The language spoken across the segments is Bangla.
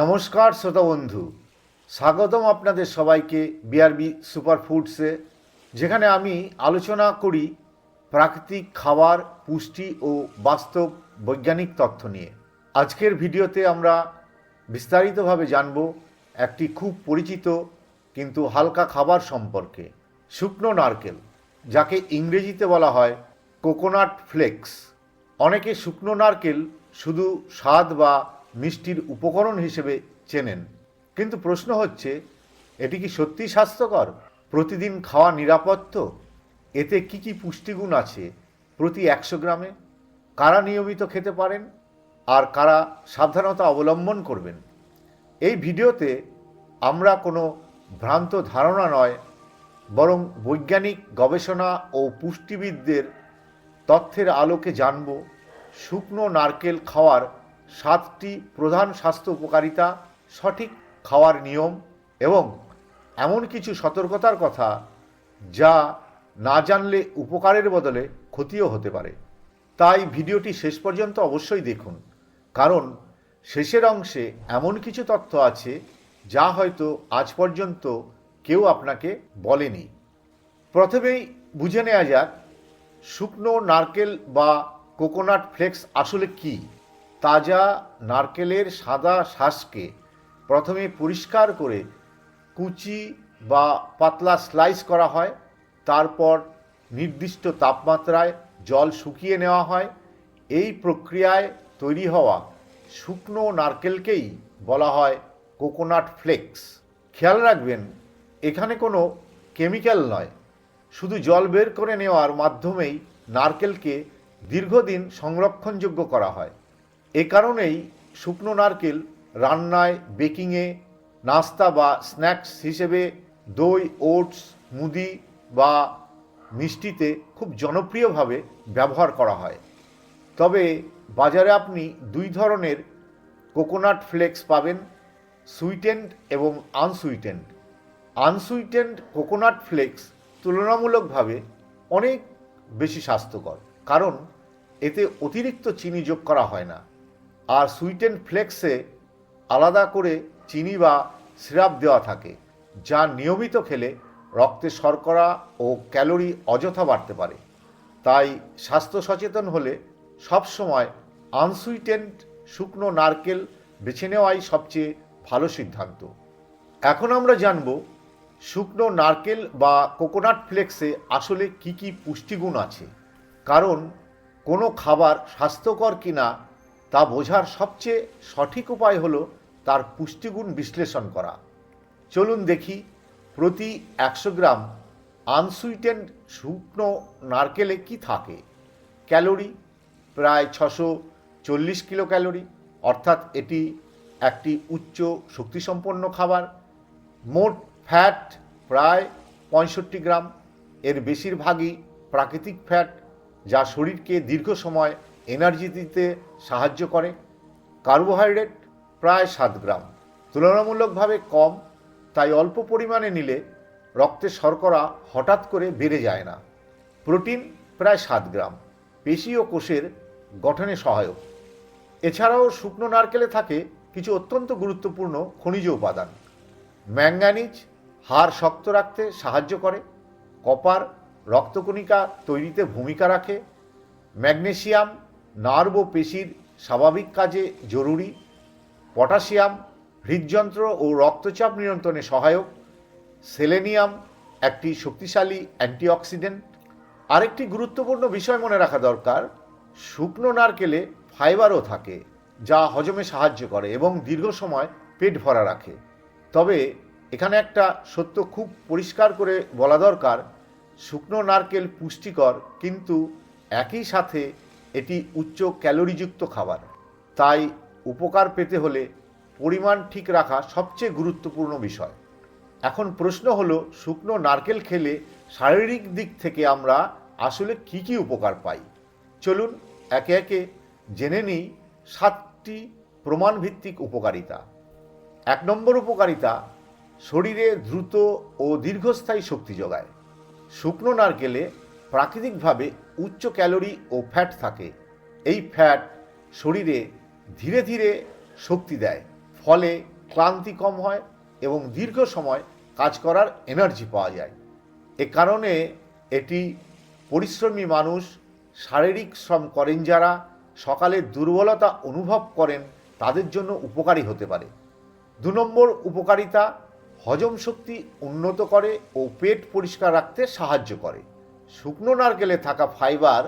নমস্কার শ্রোতা বন্ধু। স্বাগতম আপনাদের সবাইকে বিআরবি সুপার ফুডসে যেখানে আমি আলোচনা করি প্রাকৃতিক খাবার, পুষ্টি ও বাস্তব বৈজ্ঞানিক তথ্য নিয়ে। আজকের ভিডিওতে আমরা বিস্তারিতভাবে জানব একটি খুব পরিচিত কিন্তু হালকা খাবার সম্পর্কে, শুকনো নারকেল, যাকে ইংরেজিতে বলা হয় কোকোনাট ফ্লেক্স অনেকে শুকনো নারকেল শুধু স্বাদ বা মিষ্টির উপকরণ হিসেবে চেনেন। কিন্তু প্রশ্ন হচ্ছে, এটি কি সত্যি স্বাস্থ্যকর? প্রতিদিন খাওয়া নিরাপদ তো? এতে কি কি পুষ্টিগুণ আছে? প্রতি একশো গ্রামে? কারা নিয়মিত খেতে পারেন? আর কারা সাবধানতা অবলম্বন করবেন? এই ভিডিওতে আমরা কোনো ভ্রান্ত ধারণা নয়, বরং বৈজ্ঞানিক গবেষণা ও পুষ্টিবিদদের তথ্যের আলোকে জানব, শুকনো নারকেল খাওয়ার সাতটি প্রধান স্বাস্থ্য উপকারিতা, সঠিক খাওয়ার নিয়ম এবং এমন কিছু সতর্কতার কথা যা না জানলে উপকারের বদলে ক্ষতিও হতে পারে। তাই ভিডিওটি শেষ পর্যন্ত অবশ্যই দেখুন, কারণ শেষের অংশে এমন কিছু তথ্য আছে যা হয়তো আজ পর্যন্ত কেউ আপনাকে বলেনি। প্রথমেই বুঝে নেওয়া যাক, শুকনো নারকেল বা কোকোনাট ফ্লেক্স আসলে কি? তাজা নারকেলের সাদা শ্বাসকে প্রথমে পরিষ্কার করে কুচি বা পাতলা স্লাইস করা হয়, তারপর নির্দিষ্ট তাপমাত্রায় জল শুকিয়ে নেওয়া হয়। এই প্রক্রিয়ায় তৈরি হওয়া শুকনো নারকেলকেই বলা হয় কোকোনাট ফ্লেক্স। খেয়াল রাখবেন, এখানে কোনো কেমিক্যাল নয়। শুধু জল বের করে নেওয়ার মাধ্যমেই নারকেলকে দীর্ঘদিন সংরক্ষণযোগ্য করা হয়। এ কারণেই শুকনো নারকেল রান্নায়, বেকিংয়ে নাস্তা বা স্ন্যাক্স হিসেবে দই, ওটস, মুদি বা মিষ্টিতে খুব জনপ্রিয়ভাবে ব্যবহার করা হয়। তবে বাজারে আপনি দুই ধরনের কোকোনাট ফ্লেক্স পাবেন, সুইটেন্ড এবং আনসুইটেন্ড। আনসুইটেন্ড কোকোনাট ফ্লেক্স তুলনামূলকভাবে অনেক বেশি স্বাস্থ্যকর, কারণ এতে অতিরিক্ত চিনি যোগ করা হয় না। আর সুইটেন ফ্লেক্সে আলাদা করে চিনি বা সিরাপ দেওয়া থাকে, যা নিয়মিত খেলে রক্তে শর্করা ও ক্যালোরি অযথা বাড়তে পারে। তাই স্বাস্থ্য সচেতন হলে সবসময় আনসুইটেন্ড শুকনো নারকেল বেছে নেওয়াই সবচেয়ে ভালো সিদ্ধান্ত। এখন আমরা জানব শুকনো নারকেল বা কোকোনাট ফ্লেক্সে আসলে কি কি পুষ্টিগুণ আছে, কারণ কোনো খাবার স্বাস্থ্যকর কিনা তা বোঝার সবচেয়ে সঠিক উপায় হলো তার পুষ্টিগুণ বিশ্লেষণ করা। চলুন দেখি প্রতি একশো গ্রাম আনসুইটেন্ড শুকনো নারকেলে কি থাকে। ক্যালোরি প্রায় ছশো চল্লিশ কিলো ক্যালোরি অর্থাৎ এটি একটি উচ্চ শক্তিসম্পন্ন খাবার। মোট ফ্যাট প্রায় পঁয়ষট্টি গ্রাম। এর বেশিরভাগই প্রাকৃতিক ফ্যাট যা শরীরকে দীর্ঘ সময় এনার্জি দিতে সাহায্য করে। কার্বোহাইড্রেট প্রায় সাত গ্রাম। তুলনামূলকভাবে কম, তাই অল্প পরিমাণে নিলে রক্তে শর্করা হঠাৎ করে বেড়ে যায় না। প্রোটিন প্রায় সাত গ্রাম। পেশি ও কোষের গঠনে সহায়ক। এছাড়াও শুকনো নারকেলে থাকে কিছু অত্যন্ত গুরুত্বপূর্ণ খনিজ উপাদান। ম্যাঙ্গানিজ হাড় শক্ত রাখতে সাহায্য করে, কপার রক্তকণিকা তৈরিতে ভূমিকা রাখে, ম্যাগনেসিয়াম নার্ভ ও পেশির স্বাভাবিক কাজে জরুরি। পটাশিয়াম, হৃদযন্ত্র ও রক্তচাপ নিয়ন্ত্রণে সহায়ক। সেলেনিয়াম, একটি শক্তিশালী অ্যান্টিঅক্সিডেন্ট। আরেকটি গুরুত্বপূর্ণ বিষয় মনে রাখা দরকার, শুকনো নারকেলে ফাইবারও থাকে, যা হজমে সাহায্য করে এবং দীর্ঘ সময় পেট ভরা রাখে। তবে এখানে একটা সত্য খুব পরিষ্কার করে বলা দরকার, শুকনো নারকেল পুষ্টিকর, কিন্তু একই সাথে এটি উচ্চ ক্যালোরিযুক্ত খাবার। তাই উপকার পেতে হলে পরিমাণ ঠিক রাখা সবচেয়ে গুরুত্বপূর্ণ বিষয়। এখন প্রশ্ন হলো, শুকনো নারকেল খেলে শারীরিক দিক থেকে আমরা আসলে কি কি উপকার পাই? চলুন একে একে জেনে নিই সাতটি প্রমাণভিত্তিক উপকারিতা। এক নম্বর উপকারিতা, শরীরে দ্রুত ও দীর্ঘস্থায়ী শক্তি যোগায়। শুকনো নারকেলে প্রাকৃতিকভাবে উচ্চ ক্যালোরি ও ফ্যাট থাকে। এই ফ্যাট শরীরে ধীরে ধীরে শক্তি দেয়। ফলে ক্লান্তি কম হয় এবং দীর্ঘ সময় কাজ করার এনার্জি পাওয়া যায়। এ কারণে এটি পরিশ্রমী মানুষ, শারীরিক শ্রম করেন যারা, সকালে দুর্বলতা অনুভব করেন তাদের জন্য উপকারী হতে পারে। দু নম্বর উপকারিতা, হজম শক্তি উন্নত করে ও পেট পরিষ্কার রাখতে সাহায্য করে। শুকনো নারকেলে থাকা ফাইবার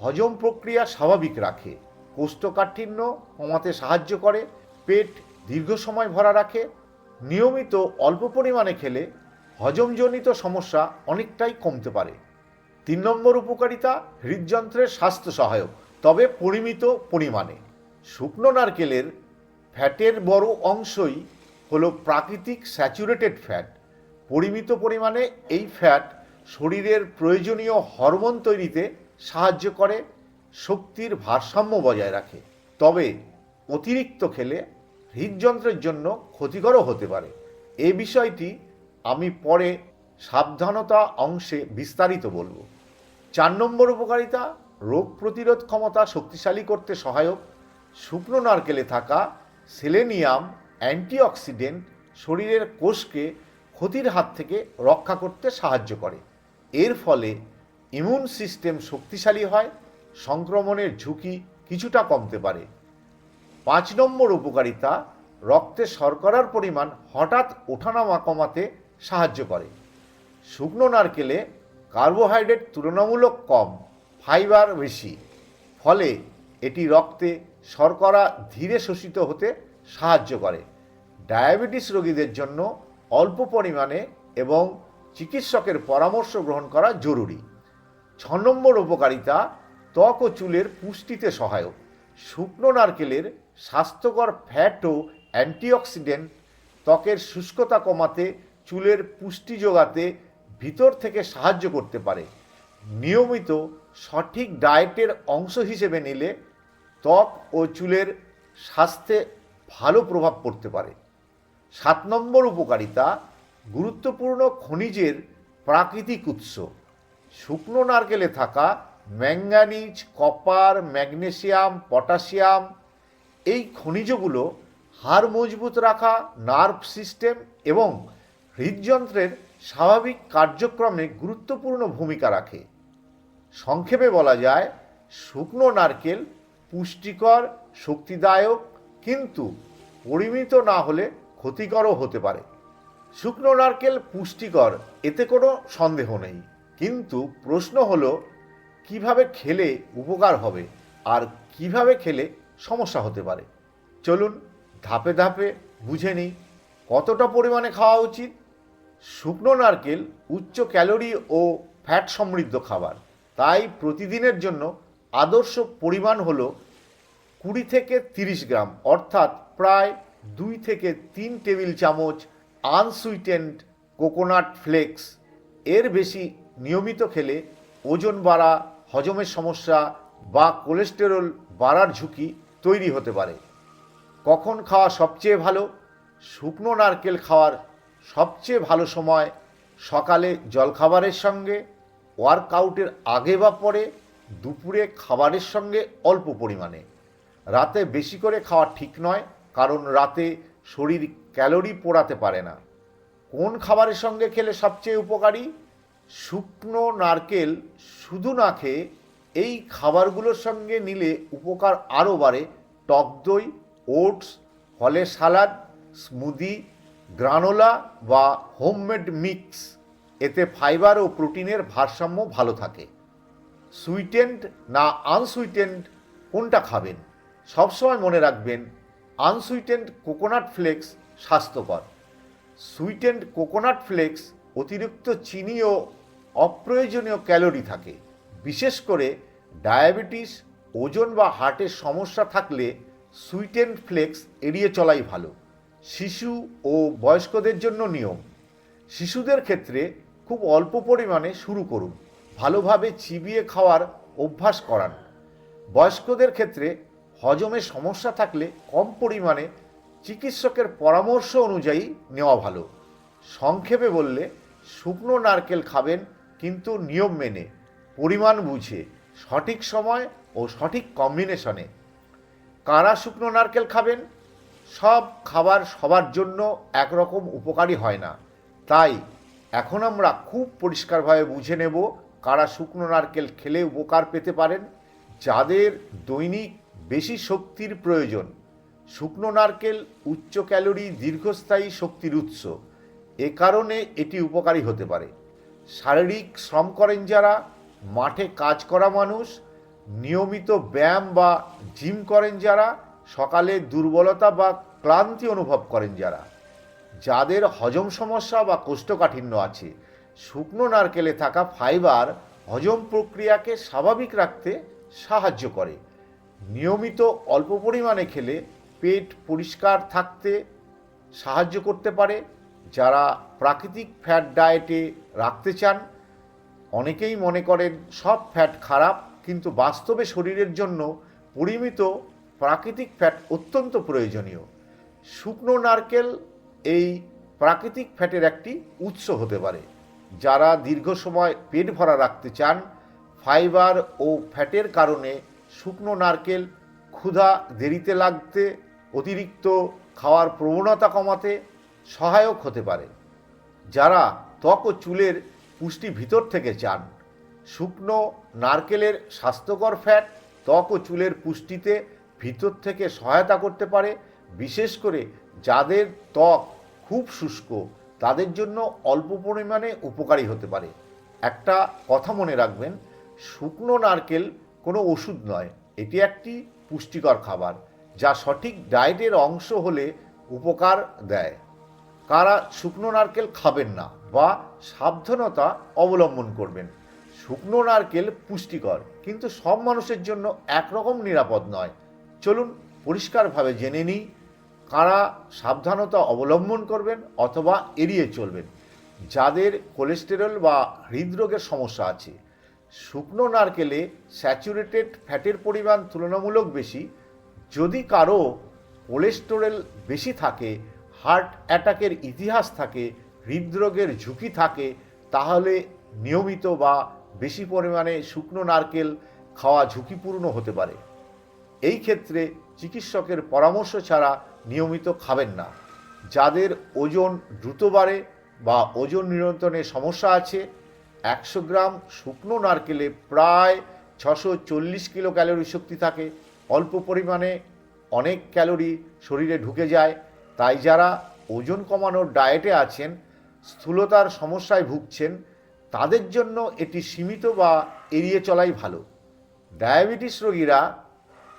হজম প্রক্রিয়া স্বাভাবিক রাখে, কোষ্ঠকাঠিন্য কমাতে সাহায্য করে, পেট দীর্ঘ সময় ভরা রাখে, নিয়মিত অল্প পরিমাণে খেলে হজমজনিত সমস্যা অনেকটাই কমতে পারে। তিন নম্বর উপকারিতা, হৃদযন্ত্রের স্বাস্থ্য সহায়ক, তবে পরিমিত পরিমাণে। শুকনো নারকেলের ফ্যাটের বড় অংশই হলো প্রাকৃতিক স্যাচুরেটেড ফ্যাট। পরিমিত পরিমাণে এই ফ্যাট শরীরের প্রয়োজনীয় হরমোন তৈরিতে সাহায্য করে, শক্তির ভারসাম্য বজায় রাখে। তবে অতিরিক্ত খেলে হৃদযন্ত্রের জন্য ক্ষতিকরও হতে পারে। এ বিষয়টি আমি পরে সাবধানতা অংশে বিস্তারিত বলব। চার নম্বর উপকারিতা, রোগ প্রতিরোধ ক্ষমতা শক্তিশালী করতে সহায়ক। শুকনো নারকেলে থাকা সেলেনিয়াম অ্যান্টিঅক্সিডেন্ট শরীরের কোষকে ক্ষতির হাত থেকে রক্ষা করতে সাহায্য করে। এর ফলে ইমিউন সিস্টেম শক্তিশালী হয়, সংক্রমণের ঝুঁকি কিছুটা কমতে পারে। পাঁচ নম্বর উপকারিতা, রক্তে শর্করার পরিমাণ হঠাৎ ওঠানামা কমাতে সাহায্য করে। শুকনো নারকেলে কার্বোহাইড্রেট তুলনামূলক কম, ফাইবার বেশি, ফলে এটি রক্তে শর্করা ধীরে শোষিত হতে সাহায্য করে। ডায়াবেটিস রোগীদের জন্য অল্প পরিমাণে এবং চিকিৎসকের পরামর্শ গ্রহণ করা জরুরি। ছ নম্বর উপকারিতা, ত্বক ও চুলের পুষ্টিতে সহায়ক। শুকনো নারকেলের স্বাস্থ্যকর ফ্যাট ও অ্যান্টিঅক্সিডেন্ট ত্বকের শুষ্কতা কমাতে, চুলের পুষ্টি যোগাতে ভিতর থেকে সাহায্য করতে পারে। নিয়মিত সঠিক ডায়েটের অংশ হিসেবে নিলে ত্বক ও চুলের স্বাস্থ্যে ভালো প্রভাব পড়তে পারে। সাত নম্বর উপকারিতা গুরুত্বপূর্ণ খনিজের প্রাকৃতিক উৎস। শুকনো নারকেলে থাকা ম্যাঙ্গানিজ, কপার, ম্যাগনেসিয়াম, পটাশিয়াম, এই খনিজগুলো হাড় মজবুত রাখা, নার্ভ সিস্টেম এবং হৃদযন্ত্রের স্বাভাবিক কার্যক্রমে গুরুত্বপূর্ণ ভূমিকা রাখে। সংক্ষেপে বলা যায়, শুকনো নারকেল পুষ্টিকর, শক্তিদায়ক, কিন্তু পরিমিত না হলে ক্ষতিকরও হতে পারে। শুকনো নারকেল পুষ্টিকর, এতে কোনো সন্দেহ নেই। কিন্তু প্রশ্ন হলো, কীভাবে খেলে উপকার হবে আর কীভাবে খেলে সমস্যা হতে পারে? চলুন ধাপে ধাপে বুঝে নিই, কতটা পরিমাণে খাওয়া উচিত। শুকনো নারকেল উচ্চ ক্যালোরি ও ফ্যাট সমৃদ্ধ খাবার। তাই প্রতিদিনের জন্য আদর্শ পরিমাণ হলো কুড়ি থেকে তিরিশ গ্রাম, অর্থাৎ প্রায় দুই থেকে তিন টেবিল চামচ আনসুইটেন্ড কোকোনাট ফ্লেক্স, এর বেশি নিয়মিত খেলে ওজন বাড়া, হজমের সমস্যা বা কোলেস্টেরল বাড়ার ঝুঁকি তৈরি হতে পারে। কখন খাওয়া সবচেয়ে ভালো? শুকনো নারকেল খাওয়ার সবচেয়ে ভালো সময় সকালে জলখাবারের সঙ্গে, ওয়ার্কআউটের আগে বা পরে, দুপুরে খাবারের সঙ্গে অল্প পরিমাণে। রাতে বেশি করে খাওয়া ঠিক নয়, কারণ রাতে শরীর ক্যালোরি পোড়াতে পারে না। কোন খাবারের সঙ্গে খেলে সবচেয়ে উপকারী? শুকনো নারকেল শুধু না খেয়ে এই খাবারগুলোর সঙ্গে নিলে উপকার আরও বাড়ে। টক দই, ওটস, ফলের সালাদ, স্মুদি, গ্রানোলা বা হোমমেড মিক্স। এতে ফাইবার ও প্রোটিনের ভারসাম্য ভালো থাকে। সুইটেন্ড না আনসুইটেন্ড কোনটা খাবেন? সবসময় মনে রাখবেন আনসুইটেন্ড কোকোনাট ফ্লেক্স স্বাস্থ্যকর। সুইটেন্ড কোকোনাট ফ্লেক্স অতিরিক্ত চিনি ও অপ্রয়োজনীয় ক্যালোরি থাকে। বিশেষ করে ডায়াবেটিস, ওজন বা হার্টের সমস্যা থাকলে সুইটেন্ড ফ্লেক্স এড়িয়ে চলাই ভালো। শিশু ও বয়স্কদের জন্য নিয়ম। শিশুদের ক্ষেত্রে খুব অল্প পরিমাণে শুরু করুন। ভালোভাবে চিবিয়ে খাওয়ার অভ্যাস করান। বয়স্কদের ক্ষেত্রে হজমের সমস্যা থাকলে কম পরিমাণে চিকিৎসকের পরামর্শ অনুযায়ী নেওয়া ভালো। সংক্ষেপে বললে, শুকনো নারকেল খাবেন কিন্তু নিয়ম মেনে, পরিমাণ বুঝে, সঠিক সময় ও সঠিক কম্বিনেশনে কারা শুকনো নারকেল খাবেন? সব খাবার সবার জন্য একরকম উপকারী হয় না। তাই এখন আমরা খুব পরিষ্কারভাবে বুঝে নেব কারা শুকনো নারকেল খেলে উপকার পেতে পারেন, যাদের দৈনিক বেশি শক্তির প্রয়োজন। শুকনো নারকেল উচ্চ ক্যালোরি দীর্ঘস্থায়ী শক্তির উৎস। এ কারণে এটি উপকারী হতে পারে। শারীরিক শ্রম করেন যারা, মাঠে কাজ করা মানুষ, নিয়মিত ব্যায়াম বা জিম করেন যারা, সকালে দুর্বলতা বা ক্লান্তি অনুভব করেন যারা। যাদের হজম সমস্যা বা কোষ্ঠকাঠিন্য আছে, শুকনো নারকেলে থাকা ফাইবার হজম প্রক্রিয়াকে স্বাভাবিক রাখতে সাহায্য করে। নিয়মিত অল্প পরিমাণে খেলে পেট পরিষ্কার থাকতে সাহায্য করতে পারে। যারা প্রাকৃতিক ফ্যাট ডায়েটে রাখতে চান, অনেকেই মনে করেন সব ফ্যাট খারাপ, কিন্তু বাস্তবে শরীরের জন্য পরিমিত প্রাকৃতিক ফ্যাট অত্যন্ত প্রয়োজনীয়। শুকনো নারকেল এই প্রাকৃতিক ফ্যাটের একটি উৎস হতে পারে। যারা দীর্ঘ সময় পেট ভরা রাখতে চান ফাইবার ও ফ্যাটের কারণে শুকনো নারকেল, ক্ষুধা দেরিতে লাগতে, অতিরিক্ত খাওয়ার প্রবণতা কমাতে সহায়ক হতে পারে। যারা ত্বক ও চুলের পুষ্টি ভিতর থেকে চান, শুকনো নারকেলের স্বাস্থ্যকর ফ্যাট ত্বক ও চুলের পুষ্টিতে ভিতর থেকে সহায়তা করতে পারে, বিশেষ করে যাদের ত্বক খুব শুষ্ক, তাদের জন্য অল্প পরিমাণে উপকারী হতে পারে। একটা কথা মনে রাখবেন, শুকনো নারকেল কোনো ওষুধ নয়, এটি একটি পুষ্টিকর খাবার যা সঠিক ডায়েটের অংশ হলে উপকার দেয়। কারা শুকনো নারকেল খাবেন না বা সাবধানতা অবলম্বন করবেন। শুকনো নারকেল পুষ্টিকর, কিন্তু সব মানুষের জন্য একরকম নিরাপদ নয়। চলুন পরিষ্কারভাবে জেনে নিই, কারা সাবধানতা অবলম্বন করবেন অথবা এড়িয়ে চলবেন। যাদের কোলেস্টেরল বা হৃদরোগের সমস্যা আছে শুকনো নারকেলে স্যাচুরেটেড ফ্যাটের পরিমাণ তুলনামূলক বেশি। যদি কারও কোলেস্টেরল বেশি থাকে, হার্ট অ্যাটাকের ইতিহাস থাকে, হৃদরোগের ঝুঁকি থাকে, তাহলে নিয়মিত বা বেশি পরিমাণে শুকনো নারকেল খাওয়া ঝুঁকিপূর্ণ হতে পারে। এই ক্ষেত্রে চিকিৎসকের পরামর্শ ছাড়া নিয়মিত খাবেন না। যাদের ওজন দ্রুত বাড়ে বা ওজন নিয়ন্ত্রণে সমস্যা আছে একশো গ্রাম শুকনো নারকেলে প্রায় ছশো চল্লিশ কিলো ক্যালোরি শক্তি থাকে। অল্প পরিমাণে অনেক ক্যালোরি শরীরে ঢুকে যায়। তাই যারা ওজন কমানোর ডায়েটে আছেন, স্থূলতার সমস্যায় ভুগছেন, তাদের জন্য এটি সীমিত বা এড়িয়ে চলাই ভালো। ডায়াবেটিস রোগীরা,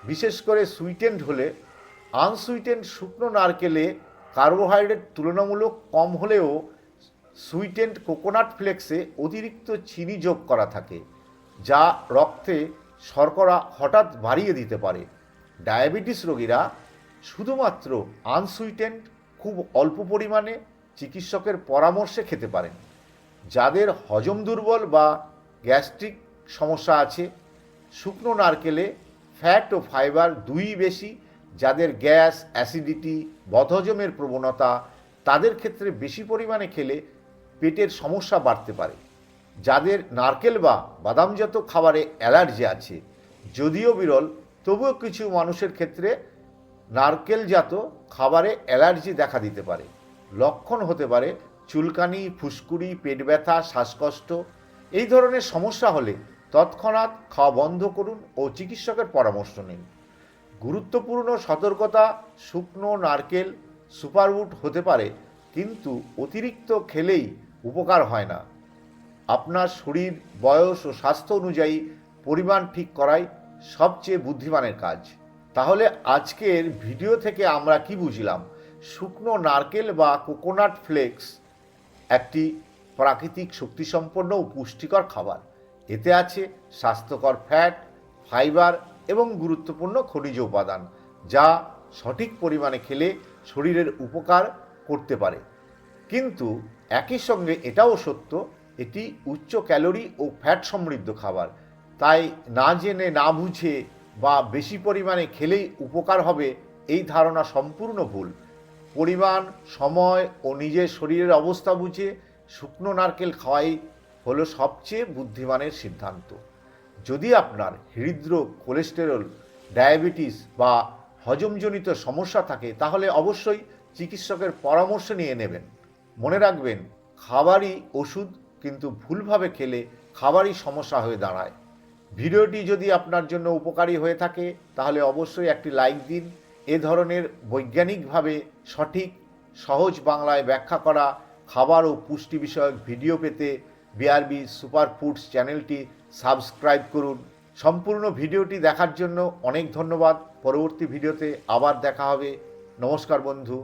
বিশেষ করে সুইটেন্ড হলে, আনসুইটেন্ড শুকনো নারকেলে কার্বোহাইড্রেট তুলনামূলক কম হলেও সুইটেন্ড কোকোনাট ফ্লেক্সে অতিরিক্ত চিনি যোগ করা থাকে, যা রক্তে শর্করা হঠাৎ বাড়িয়ে দিতে পারে। ডায়াবেটিস রোগীরা শুধুমাত্র আনসুইটেন্ড খুব অল্প পরিমাণে চিকিৎসকের পরামর্শে খেতে পারেন। যাদের হজম দুর্বল বা গ্যাস্ট্রিক সমস্যা আছে, শুকনো নারকেলে ফ্যাট ও ফাইবার দুই বেশি, যাদের গ্যাস, অ্যাসিডিটি, বদহজমের প্রবণতা, তাদের ক্ষেত্রে বেশি পরিমাণে খেলে পেটের সমস্যা বাড়তে পারে। যাদের নারকেল বা বাদামজাত খাবারে অ্যালার্জি আছে, যদিও বিরল, তবুও কিছু মানুষের ক্ষেত্রে নারকেলজাত খাবারে অ্যালার্জি দেখা দিতে পারে। লক্ষণ হতে পারে চুলকানি, ফুসকুড়ি, পেট ব্যথা, শ্বাসকষ্ট। এই ধরনের সমস্যা হলে তৎক্ষণাৎ খাওয়া বন্ধ করুন ও চিকিৎসকের পরামর্শ নিন। গুরুত্বপূর্ণ সতর্কতা, শুকনো নারকেল সুপারউড হতে পারে, কিন্তু অতিরিক্ত খেলেই উপকার হয় না। আপনার শরীর, বয়স ও স্বাস্থ্য অনুযায়ী পরিমাণ ঠিক করাই সবচেয়ে বুদ্ধিমানের কাজ। তাহলে আজকের ভিডিও থেকে আমরা কি বুঝলাম? শুকনো নারকেল বা কোকোনাট ফ্লেক্স একটি প্রাকৃতিক শক্তিসম্পন্ন ও পুষ্টিকর খাবার। এতে আছে স্বাস্থ্যকর ফ্যাট, ফাইবার এবং গুরুত্বপূর্ণ খনিজ উপাদান, যা সঠিক পরিমাণে খেলে শরীরের উপকার করতে পারে। কিন্তু একই সঙ্গে এটাও সত্য, এটি উচ্চ ক্যালোরি ও ফ্যাট সমৃদ্ধ খাবার। তাই না জেনে, না বুঝে বা বেশি পরিমাণে খেলেই উপকার হবে এই ধারণা সম্পূর্ণ ভুল। পরিমাণ, সময় ও নিজের শরীরের অবস্থা বুঝে শুকনো নারকেল খাওয়াই হলো সবচেয়ে বুদ্ধিমানের সিদ্ধান্ত। যদি আপনার হৃদরোগ, কোলেস্টেরল, ডায়াবেটিস বা হজমজনিত সমস্যা থাকে, তাহলে অবশ্যই চিকিৎসকের পরামর্শ নিয়ে নেবেন। মনে রাখবেন, খাবারই ওষুধ, কিন্তু ভুলভাবে খেলে খাবারই সমস্যা হয়ে দাঁড়ায়। ভিডিওটি যদি আপনার জন্য উপকারী হয়ে থাকে, তাহলে অবশ্যই একটি লাইক দিন। এ ধরনের বৈজ্ঞানিকভাবে সঠিক, সহজ বাংলায় ব্যাখ্যা করা খাবার ও পুষ্টি বিষয়ক ভিডিও পেতে বিআরবি সুপার ফুডস চ্যানেলটি সাবস্ক্রাইব করুন। সম্পূর্ণ ভিডিওটি দেখার জন্য অনেক ধন্যবাদ। পরবর্তী ভিডিওতে আবার দেখা হবে। নমস্কার বন্ধু।